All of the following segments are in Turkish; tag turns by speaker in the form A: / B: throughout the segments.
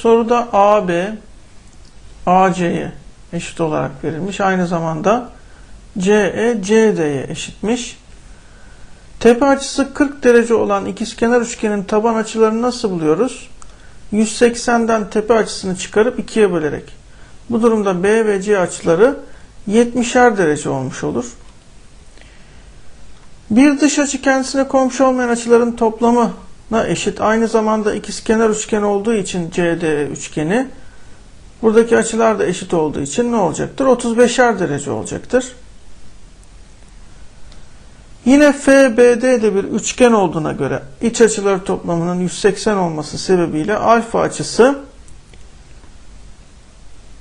A: Soruda AB AC'ye eşit olarak verilmiş. Aynı zamanda CE CD'ye eşitmiş. Tepe açısı 40 derece olan ikizkenar üçgenin taban açılarını nasıl buluyoruz? 180'den tepe açısını çıkarıp ikiye bölerek. Bu durumda B ve C açıları 70'er derece olmuş olur. Bir dış açı kendisine komşu olmayan açıların toplamına eşit. Aynı zamanda ikizkenar üçgen olduğu için CD üçgeni buradaki açılar da eşit olduğu için ne olacaktır? 35'er derece olacaktır. Yine FBD bir üçgen olduğuna göre iç açıları toplamının 180 olması sebebiyle alfa açısı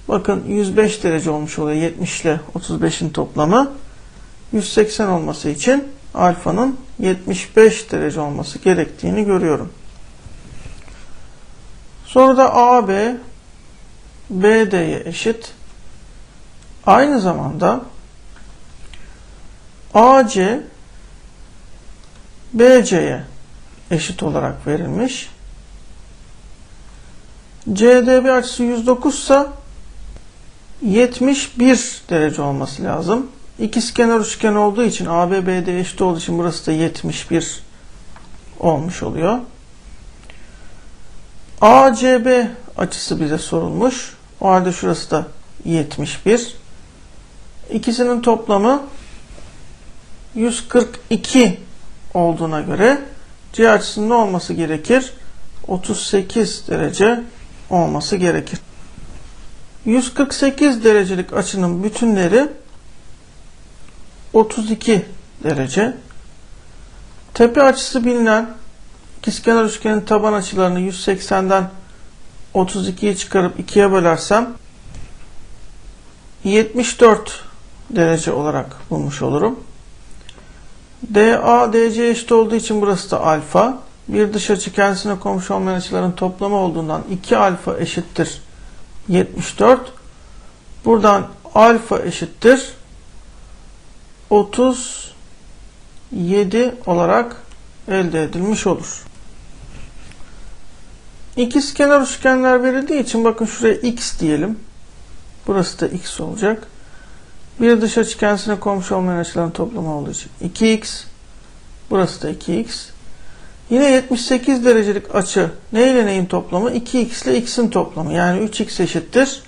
A: bakın 105 derece olmuş oluyor. 70 ile 35'in toplamı 180 olması için alfanın 75 derece olması gerektiğini görüyorum. Soruda AB BD'ye eşit. Aynı zamanda AC BC'ye eşit olarak verilmiş. CDB açısı 109 ise 71 derece olması lazım. İkizkenar üçgen olduğu için ABBD eşit olduğu için burası da 71 olmuş oluyor. ACB açısı bize sorulmuş. O halde şurası da 71. İkisinin toplamı 142 olduğuna göre C açısının ne olması gerekir? 38 derece olması gerekir. 148 derecelik açının bütünleri 32 derece. Tepe açısı bilinen ikizkenar üçgenin taban açılarını 180'den 32'yi çıkarıp 2'ye bölersem 74 derece olarak bulmuş olurum. DA DC eşit olduğu için burası da alfa. Bir dış açı kendisine komşu olmayan açıların toplamı olduğundan 2 alfa eşittir 74. Buradan alfa eşittir 37 olarak elde edilmiş olur. İkiz kenar üçgenler verildiği için bakın şuraya x diyelim. Burası da x olacak. Bir dış açı kendisine komşu olmayan açıların toplamı olduğu için 2x. Burası da 2x. Yine 78 derecelik açı ne ile neyin toplamı? 2x ile x'in toplamı. Yani 3x eşittir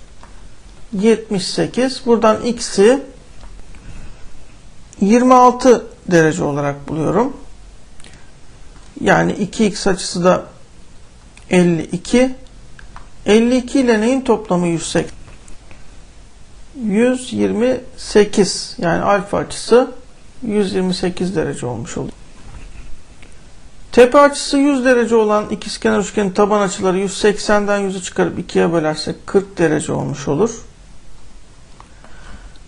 A: 78. Buradan x'i 26 derece olarak buluyorum. Yani 2x açısı da 52. 52 ile neyin toplamı 180? 128 yani alfa açısı 128 derece olmuş oluyor. Tepe açısı 100 derece olan ikizkenar üçgenin taban açıları 180'den 100'ü çıkarıp 2'ye bölersek 40 derece olmuş olur.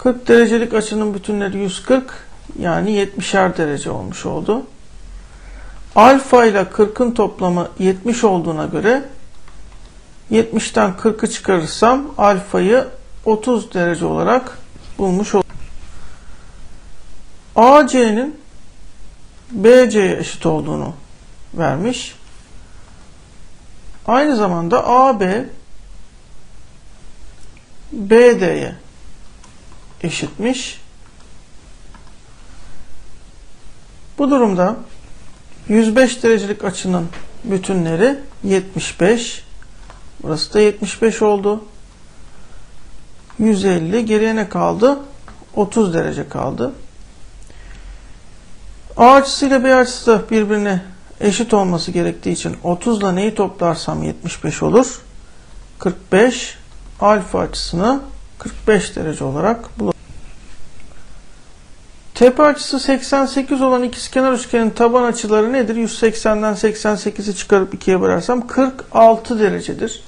A: 40 derecelik açının bütünleri 140 yani 70'er derece olmuş oldu. Alfa ile 40'ın toplamı 70 olduğuna göre 70'ten 40'ı çıkarırsam alfayı 30 derece olarak bulmuş oldum. AC'nin BC'ye eşit olduğunu vermiş. Aynı zamanda AB BD'ye eşitmiş. Bu durumda 105 derecelik açının bütünleri 75. Burası da 75 oldu. 150 geriye ne kaldı? 30 derece kaldı. A açısı ile B açısı da birbirine eşit olması gerektiği için 30 ile neyi toplarsam 75 olur. 45 alfa açısını 45 derece olarak bulur. Tepe açısı 88 olan ikizkenar üçgenin taban açıları nedir? 180'den 88'i çıkarıp 2'ye bölersem 46 derecedir.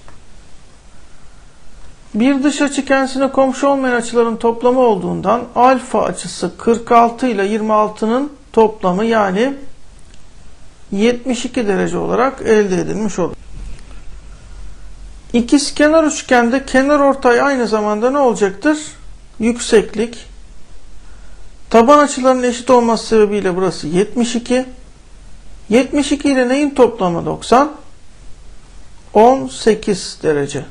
A: Bir dış açı kendisine komşu olmayan açıların toplamı olduğundan alfa açısı 46 ile 26'nın toplamı yani 72 derece olarak elde edilmiş olur. İkiz kenar üçgende kenar ortay aynı zamanda ne olacaktır? Yükseklik. Taban açılarının eşit olması sebebiyle burası 72. 72 ile neyin toplamı 90? 18 derece.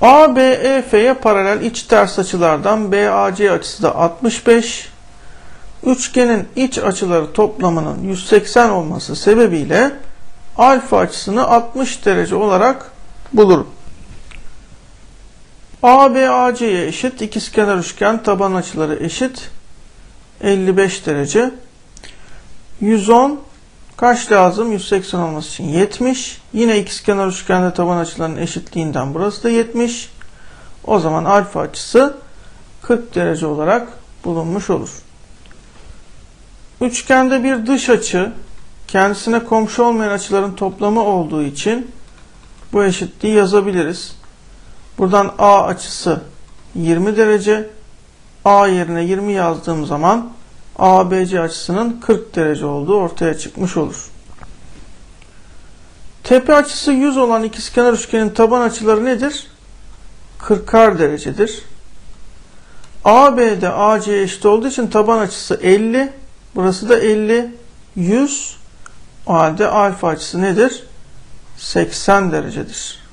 A: ABEF'ye paralel iç ters açılardan BAC açısı da 65. Üçgenin iç açıları toplamının 180 olması sebebiyle alfa açısını 60 derece olarak bulurum. ABAC'ye eşit ikizkenar üçgen taban açıları eşit 55 derece. 110 kaç lazım? 180 olması için 70. Yine ikizkenar üçgende taban açılarının eşitliğinden burası da 70. O zaman alfa açısı 40 derece olarak bulunmuş olur. Üçgende bir dış açı kendisine komşu olmayan açıların toplamı olduğu için bu eşitliği yazabiliriz. Buradan A açısı 20 derece. A yerine 20 yazdığım zaman ABC açısının 40 derece olduğu ortaya çıkmış olur. Tepe açısı 100 olan ikizkenar üçgenin taban açıları nedir? 40'ar derecedir. AB'de AC'ye eşit olduğu için taban açısı 50. Burası da 50. 100. O halde alfa açısı nedir? 80 derecedir.